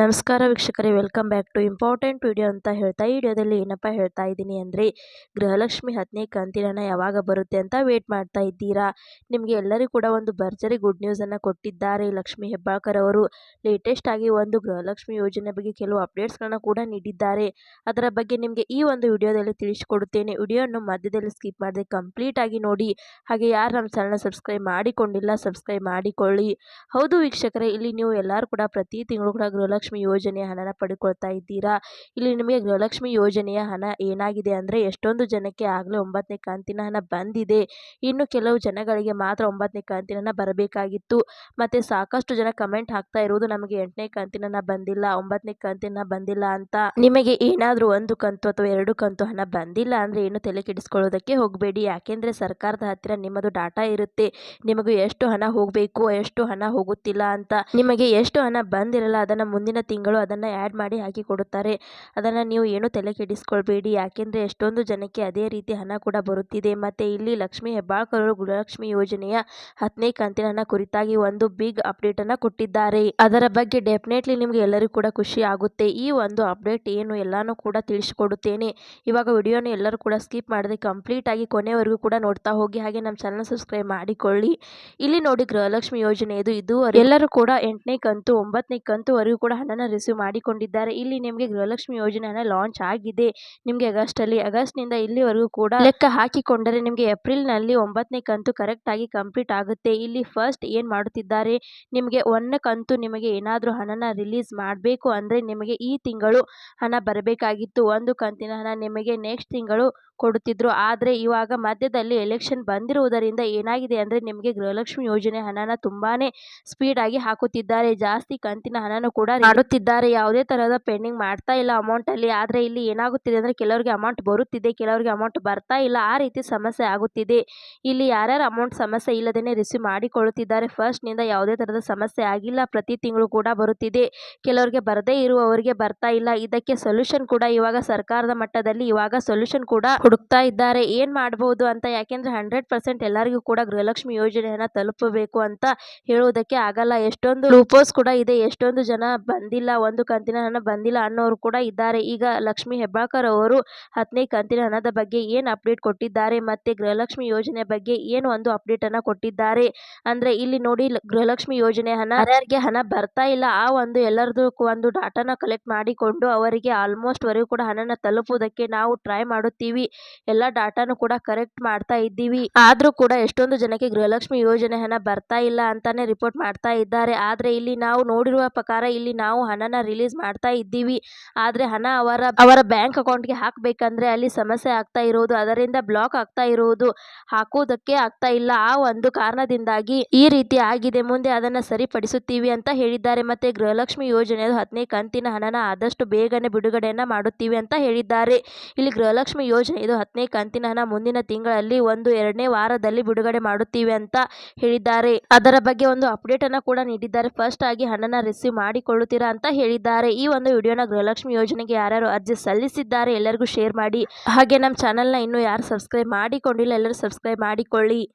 ನಮಸ್ಕಾರ ವೀಕ್ಷಕರೇ, welcome back to important video ಅಂತ ಹೇಳ್ತಾ ಈ ವಿಡಿಯೋದಲ್ಲಿ ಏನಪ್ಪ ಹೇಳ್ತಾ ಇದ್ದೀನಿ ಅಂದರೆ, ಗೃಹಲಕ್ಷ್ಮಿ ಹತ್ತನೇ ಕಂತಿನ ಯಾವಾಗ ಬರುತ್ತೆ ಅಂತ ವೇಟ್ ಮಾಡ್ತಾ ಇದ್ದೀರಾ? ನಿಮಗೆ ಎಲ್ಲರಿಗೂ ಕೂಡ ಒಂದು ಭರ್ಜರಿ ಗುಡ್ ನ್ಯೂಸನ್ನು ಕೊಟ್ಟಿದ್ದಾರೆ ಲಕ್ಷ್ಮಿ ಹೆಬ್ಬಾಳ್ಕರ್ ಅವರು. ಲೇಟೆಸ್ಟ್ ಆಗಿ ಒಂದು ಗೃಹಲಕ್ಷ್ಮಿ ಯೋಜನೆ ಬಗ್ಗೆ ಕೆಲವು ಅಪ್ಡೇಟ್ಸ್ಗಳನ್ನ ಕೂಡ ನೀಡಿದ್ದಾರೆ. ಅದರ ಬಗ್ಗೆ ನಿಮಗೆ ಈ ಒಂದು ವಿಡಿಯೋದಲ್ಲಿ ತಿಳಿಸಿಕೊಡುತ್ತೇನೆ ವಿಡಿಯೋವನ್ನು ಮಧ್ಯದಲ್ಲಿ ಸ್ಕಿಪ್ ಮಾಡದೆ ಕಂಪ್ಲೀಟ್ ಆಗಿ ನೋಡಿ. ಹಾಗೆ ಯಾರು ನಮ್ಮ ಚಾನಲ್ನ ಸಬ್ಸ್ಕ್ರೈಬ್ ಮಾಡಿಕೊಂಡಿಲ್ಲ ಸಬ್ಸ್ಕ್ರೈಬ್ ಮಾಡಿಕೊಳ್ಳಿ. ಹೌದು ವೀಕ್ಷಕರೇ, ಇಲ್ಲಿ ನೀವು ಎಲ್ಲರೂ ಕೂಡ ಪ್ರತಿ ತಿಂಗಳು ಕೂಡ ಗೃಹಲಕ್ಷ್ಮಿ ಯೋಜನೆಯ ಹಣನ ಪಡ್ಕೊಳ್ತಾ ಇದ್ದೀರಾ? ಇಲ್ಲಿ ನಿಮಗೆ ಗೃಹಲಕ್ಷ್ಮಿ ಯೋಜನೆಯ ಹಣ ಏನಾಗಿದೆ ಅಂದರೆ ಎಷ್ಟೊಂದು ಜನಕ್ಕೆ ಆಗಲೇ ಒಂಬತ್ತನೇ ಕಂತಿನ ಹಣ ಬಂದಿದೆ. ಇನ್ನು ಕೆಲವು ಜನಗಳಿಗೆ ಮಾತ್ರ ಒಂಬತ್ತನೇ ಕಂತಿನ ಹಣ ಬರಬೇಕಾಗಿತ್ತು. ಮತ್ತು ಸಾಕಷ್ಟು ಜನ ಕಮೆಂಟ್ ಹಾಕ್ತಾ ಇರುವುದು ನಮಗೆ ಎಂಟನೇ ಕಂತಿನ ಹಣ ಬಂದಿಲ್ಲ, ಒಂಬತ್ತನೇ ಕಂತಿನ ಬಂದಿಲ್ಲ ಅಂತ. ನಿಮಗೆ ಏನಾದರೂ ಒಂದು ಕಂತು ಅಥವಾ ಎರಡು ಕಂತು ಹಣ ಬಂದಿಲ್ಲ ಅಂದರೆ ಏನು ತಲೆ ಕೆಡಿಸ್ಕೊಳ್ಳೋದಕ್ಕೆ ಹೋಗಬೇಡಿ. ಯಾಕೆಂದರೆ ಸರ್ಕಾರದ ಹತ್ತಿರ ನಿಮ್ಮದು ಡಾಟಾ ಇರುತ್ತೆ. ನಿಮಗೆ ಎಷ್ಟು ಹಣ ಹೋಗಬೇಕು, ಎಷ್ಟು ಹಣ ಹೋಗುತ್ತಿಲ್ಲ ಅಂತ. ನಿಮಗೆ ಎಷ್ಟು ಹಣ ಬಂದಿರಲ್ಲ ಅದನ್ನು ಮುಂದಿನ ತಿಂಗಳು ಅದನ್ನು ಆ್ಯಡ್ ಮಾಡಿ ಹಾಕಿ ಕೊಡುತ್ತಾರೆ. ಅದನ್ನು ನೀವು ಏನು ತಲೆ ಕೆಡಿಸ್ಕೊಳ್ಬೇಡಿ. ಯಾಕೆಂದರೆ ಎಷ್ಟೊಂದು ಜನಕ್ಕೆ ಅದೇ ರೀತಿ ಹಣ ಕೂಡ ಬರುತ್ತಿದೆ. ಮತ್ತು ಇಲ್ಲಿ ಲಕ್ಷ್ಮಿ ಹೆಬ್ಬಾಳ್ಕರ್ ಗೃಹಲಕ್ಷ್ಮಿ ಯೋಜನೆಯ ಹತ್ತನೇ ಕಂತಿನ ಹಣ ಕುರಿತಾಗಿ ಒಂದು ಬಿಗ್ ಅಪ್ಡೇಟನ್ನು ಕೊಟ್ಟಿದ್ದಾರೆ. ಅದರ ಬಗ್ಗೆ ಡೆಫಿನೆಟ್ಲಿ ನಿಮಗೆ ಎಲ್ಲರಿಗೂ ಕೂಡ ಖುಷಿ ಆಗುತ್ತೆ. ಈ ಒಂದು ಅಪ್ಡೇಟ್ ಏನು ಎಲ್ಲಾನು ಕೂಡ ತಿಳಿಸಿಕೊಡುತ್ತೇನೆ. ಇವಾಗ ವಿಡಿಯೋನ ಎಲ್ಲರೂ ಕೂಡ ಸ್ಕಿಪ್ ಮಾಡದೆ ಕಂಪ್ಲೀಟ್ ಆಗಿ ಕೊನೆವರೆಗೂ ಕೂಡ ನೋಡ್ತಾ ಹೋಗಿ. ಹಾಗೆ ನಮ್ಮ ಚಾನಲ್ ಸಬ್ಸ್ಕ್ರೈಬ್ ಮಾಡಿಕೊಳ್ಳಿ. ಇಲ್ಲಿ ನೋಡಿ ಗೃಹಲಕ್ಷ್ಮಿ ಯೋಜನೆ ಇದು. ಇದು ಎಲ್ಲರೂ ಕೂಡ ಎಂಟನೇ ಕಂತು, ಒಂಬತ್ತನೇ ಕಂತುವರೆಗೂ ಕೂಡ ಹಣನ ರಿಸೀವ್ ಮಾಡಿಕೊಂಡಿದ್ದಾರೆ. ಇಲ್ಲಿ ನಿಮಗೆ ಗೃಹಲಕ್ಷ್ಮಿ ಯೋಜನೆ ಹಣ ಲಾಂಚ್ ಆಗಿದೆ. ನಿಮಗೆ ಆಗಸ್ಟಲ್ಲಿ ಆಗಸ್ಟ್ನಿಂದ ಇಲ್ಲಿವರೆಗೂ ಕೂಡ ಲೆಕ್ಕ ಹಾಕಿಕೊಂಡರೆ ನಿಮಗೆ ಏಪ್ರಿಲ್ನಲ್ಲಿ ಒಂಬತ್ತನೇ ಕಂತು ಕರೆಕ್ಟ್ ಆಗಿ ಕಂಪ್ಲೀಟ್ ಆಗುತ್ತೆ. ಇಲ್ಲಿ ಫಸ್ಟ್ ಏನು ಮಾಡುತ್ತಿದ್ದಾರೆ? ನಿಮಗೆ ಒಂದನೇ ಕಂತು ನಿಮಗೆ ಏನಾದರೂ ಹಣನ ರಿಲೀಸ್ ಮಾಡಬೇಕು ಅಂದರೆ ನಿಮಗೆ ಈ ತಿಂಗಳು ಹಣ ಬರಬೇಕಾಗಿತ್ತು. ಒಂದು ಕಂತಿನ ಹಣ ನಿಮಗೆ ನೆಕ್ಸ್ಟ್ ತಿಂಗಳು ಕೊಡುತ್ತಿದ್ರು. ಆದರೆ ಇವಾಗ ಮಧ್ಯದಲ್ಲಿ ಎಲೆಕ್ಷನ್ ಬಂದಿರುವುದರಿಂದ ಏನಾಗಿದೆ ಅಂದರೆ ನಿಮಗೆ ಗೃಹಲಕ್ಷ್ಮಿ ಯೋಜನೆ ಹಣನ ತುಂಬಾನೇ ಸ್ಪೀಡ್ ಆಗಿ ಹಾಕುತ್ತಿದ್ದಾರೆ. ಜಾಸ್ತಿ ಕಂತಿನ ಹಣನೂ ಕೂಡ ಮಾಡುತ್ತಿದ್ದಾರೆ. ಯಾವುದೇ ತರಹದ ಪೆಂಡಿಂಗ್ ಮಾಡ್ತಾ ಇಲ್ಲ ಅಮೌಂಟ್ ಅಲ್ಲಿ. ಆದರೆ ಇಲ್ಲಿ ಏನಾಗುತ್ತಿದೆ ಅಂದರೆ ಕೆಲವರಿಗೆ ಅಮೌಂಟ್ ಬರುತ್ತಿದೆ, ಕೆಲವರಿಗೆ ಅಮೌಂಟ್ ಬರ್ತಾ ಇಲ್ಲ. ಆ ರೀತಿ ಸಮಸ್ಯೆ ಆಗುತ್ತಿದೆ. ಇಲ್ಲಿ ಯಾರ್ಯಾರು ಅಮೌಂಟ್ ಸಮಸ್ಯೆ ಇಲ್ಲದೇ ರಿಸೀವ್ ಮಾಡಿಕೊಳ್ಳುತ್ತಿದ್ದಾರೆ. ಫಸ್ಟ್ನಿಂದ ಯಾವುದೇ ತರಹದ ಸಮಸ್ಯೆ ಆಗಿಲ್ಲ. ಪ್ರತಿ ತಿಂಗಳು ಕೂಡ ಬರುತ್ತಿದೆ. ಕೆಲವರಿಗೆ ಬರದೇ ಇರುವವರಿಗೆ ಬರ್ತಾ ಇಲ್ಲ. ಇದಕ್ಕೆ ಸೊಲ್ಯೂಷನ್ ಕೂಡ ಇವಾಗ ಸರ್ಕಾರದ ಮಟ್ಟದಲ್ಲಿ ಇವಾಗ ಸೊಲ್ಯೂಷನ್ ಕೂಡ ಹುಡುಕ್ತಾ ಇದ್ದಾರೆ. ಏನು ಮಾಡಬಹುದು ಅಂತ? ಯಾಕೆಂದ್ರೆ ಹಂಡ್ರೆಡ್ ಪರ್ಸೆಂಟ್ ಎಲ್ಲರಿಗೂ ಕೂಡ ಗೃಹಲಕ್ಷ್ಮಿ ಯೋಜನೆಯನ್ನ ತಲುಪಬೇಕು ಅಂತ ಹೇಳುವುದಕ್ಕೆ ಆಗಲ್ಲ. ಎಷ್ಟೊಂದು ಲೂಪೋಸ್ ಕೂಡ ಇದೆ. ಎಷ್ಟೊಂದು ಜನ ಬಂದಿಲ್ಲ, ಒಂದು ಕಂತಿನ ಹಣ ಬಂದಿಲ್ಲ ಅನ್ನೋರು ಕೂಡ ಇದ್ದಾರೆ. ಈಗ ಲಕ್ಷ್ಮಿ ಹೆಬ್ಬಾಳ್ಕರ್ ಅವರು ಹತ್ತನೇ ಕಂತಿನ ಹಣದ ಬಗ್ಗೆ ಏನು ಅಪ್ಡೇಟ್ ಕೊಟ್ಟಿದ್ದಾರೆ ಮತ್ತೆ ಗೃಹಲಕ್ಷ್ಮಿ ಯೋಜನೆ ಬಗ್ಗೆ ಏನು ಒಂದು ಅಪ್ಡೇಟ್ ಅನ್ನ ಕೊಟ್ಟಿದ್ದಾರೆ? ಅಂದ್ರೆ ಇಲ್ಲಿ ನೋಡಿ ಗೃಹಲಕ್ಷ್ಮಿ ಯೋಜನೆ ಹಣ, ಯಾರ್ಯಾರಿಗೆ ಹಣ ಬರ್ತಾ ಇಲ್ಲ, ಆ ಒಂದು ಎಲ್ಲರದು ಒಂದು ಡಾಟಾನ ಕಲೆಕ್ಟ್ ಮಾಡಿಕೊಂಡು ಅವರಿಗೆ ಆಲ್ಮೋಸ್ಟ್ ವರೆಗೂ ಕೂಡ ಹಣನ ತಲುಪುವುದಕ್ಕೆ ನಾವು ಟ್ರೈ ಮಾಡುತ್ತೀವಿ. ಎಲ್ಲ ಡಾಟಾನು ಕೂಡ ಕರೆಕ್ಟ್ ಮಾಡ್ತಾ ಇದ್ದೀವಿ. ಆದ್ರೂ ಕೂಡ ಎಷ್ಟೊಂದು ಜನಕ್ಕೆ ಗೃಹಲಕ್ಷ್ಮಿ ಯೋಜನೆ ಹಣ ಬರ್ತಾ ಇಲ್ಲ ಅಂತಾನೆ ರಿಪೋರ್ಟ್ ಮಾಡ್ತಾ ಇದ್ದಾರೆ. ಆದ್ರೆ ಇಲ್ಲಿ ನಾವು ನೋಡಿರುವ ಪ್ರಕಾರ ಇಲ್ಲಿ ನಾವು ಹಣನ ರಿಲೀಸ್ ಮಾಡ್ತಾ ಇದ್ದೀವಿ. ಆದ್ರೆ ಹಣ ಅವರ ಅವರ ಬ್ಯಾಂಕ್ ಅಕೌಂಟ್ಗೆ ಹಾಕಬೇಕಂದ್ರೆ ಅಲ್ಲಿ ಸಮಸ್ಯೆ ಆಗ್ತಾ ಇರುವುದು ಅದರಿಂದ ಬ್ಲಾಕ್ ಆಗ್ತಾ ಇರುವುದು ಹಾಕೋದಕ್ಕೆ ಆಗ್ತಾ ಇಲ್ಲ. ಆ ಒಂದು ಕಾರಣದಿಂದಾಗಿ ಈ ರೀತಿ ಆಗಿದೆ. ಮುಂದೆ ಅದನ್ನ ಸರಿಪಡಿಸುತ್ತೀವಿ ಅಂತ ಹೇಳಿದ್ದಾರೆ. ಮತ್ತೆ ಗೃಹಲಕ್ಷ್ಮಿ ಯೋಜನೆ ಹತ್ತನೇ ಕಂತಿನ ಹಣನ ಆದಷ್ಟು ಬೇಗನೆ ಬಿಡುಗಡೆಯನ್ನ ಮಾಡುತ್ತೀವಿ ಅಂತ ಹೇಳಿದ್ದಾರೆ. ಇಲ್ಲಿ ಗೃಹಲಕ್ಷ್ಮಿ ಯೋಜನೆ ಇದು ಹತ್ತನೇ ಕಂತಿನ ಹಣ ಮುಂದಿನ ತಿಂಗಳಲ್ಲಿ ಒಂದು, ಎರಡನೇ ವಾರದಲ್ಲಿ ಬಿಡುಗಡೆ ಮಾಡುತ್ತೀವಿ ಅಂತ ಹೇಳಿದ್ದಾರೆ. ಅದರ ಬಗ್ಗೆ ಒಂದು ಅಪ್ಡೇಟ್ ಅನ್ನ ಕೂಡ ನೀಡಿದ್ದಾರೆ. ಫಸ್ಟ್ ಆಗಿ ಹಣನ ರಿಸೀವ್ ಮಾಡಿಕೊಳ್ಳುತ್ತೀರಾ ಅಂತ ಹೇಳಿದ್ದಾರೆ. ಈ ಒಂದು ವಿಡಿಯೋನ ಗೃಹಲಕ್ಷ್ಮಿ ಯೋಜನೆಗೆ ಯಾರ್ಯಾರು ಅರ್ಜಿ ಸಲ್ಲಿಸಿದ್ದಾರೆ ಎಲ್ಲರಿಗೂ ಶೇರ್ ಮಾಡಿ. ಹಾಗೆ ನಮ್ಮ ಚಾನಲ್ನ ಇನ್ನೂ ಯಾರು ಸಬ್ಸ್ಕ್ರೈಬ್ ಮಾಡಿಕೊಂಡಿಲ್ಲ ಎಲ್ಲರೂ ಸಬ್ಸ್ಕ್ರೈಬ್ ಮಾಡಿಕೊಳ್ಳಿ.